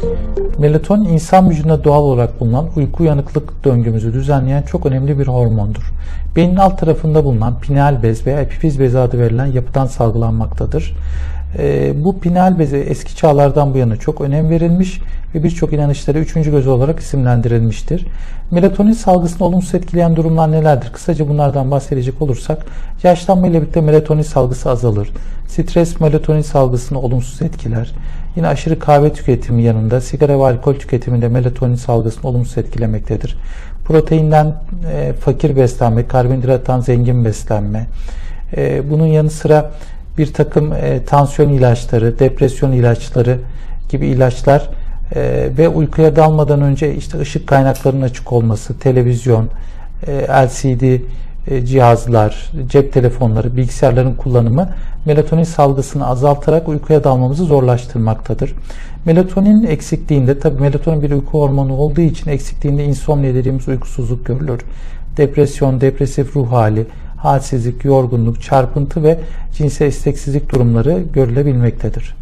Thank you. Melatonin insan vücudunda doğal olarak bulunan uyku uyanıklık döngümüzü düzenleyen çok önemli bir hormondur. Beynin alt tarafında bulunan pineal bez veya epifiz bezi adı verilen yapıdan salgılanmaktadır. Ee, bu pineal beze eski çağlardan bu yana çok önem verilmiş ve birçok inanışlara üçüncü göz olarak isimlendirilmiştir. Melatonin salgısını olumsuz etkileyen durumlar nelerdir? Kısaca bunlardan bahsedecek olursak, yaşlanma ile birlikte melatonin salgısı azalır. Stres melatonin salgısını olumsuz etkiler. Yine aşırı kahve tüketimi yanında sigara ve alkol tüketiminde melatonin salgısını olumsuz etkilemektedir. Proteinden e, fakir beslenme, karbonhidrattan zengin beslenme, e, bunun yanı sıra bir takım e, tansiyon ilaçları, depresyon ilaçları gibi ilaçlar e, ve uykuya dalmadan önce işte ışık kaynaklarının açık olması, televizyon, e, LCD cihazlar, cep telefonları, bilgisayarların kullanımı melatonin salgısını azaltarak uykuya dalmamızı zorlaştırmaktadır. Melatonin eksikliğinde, tabi melatonin bir uyku hormonu olduğu için eksikliğinde insomnia dediğimiz uykusuzluk görülür. Depresyon, depresif ruh hali, halsizlik, yorgunluk, çarpıntı ve cinsel isteksizlik durumları görülebilmektedir.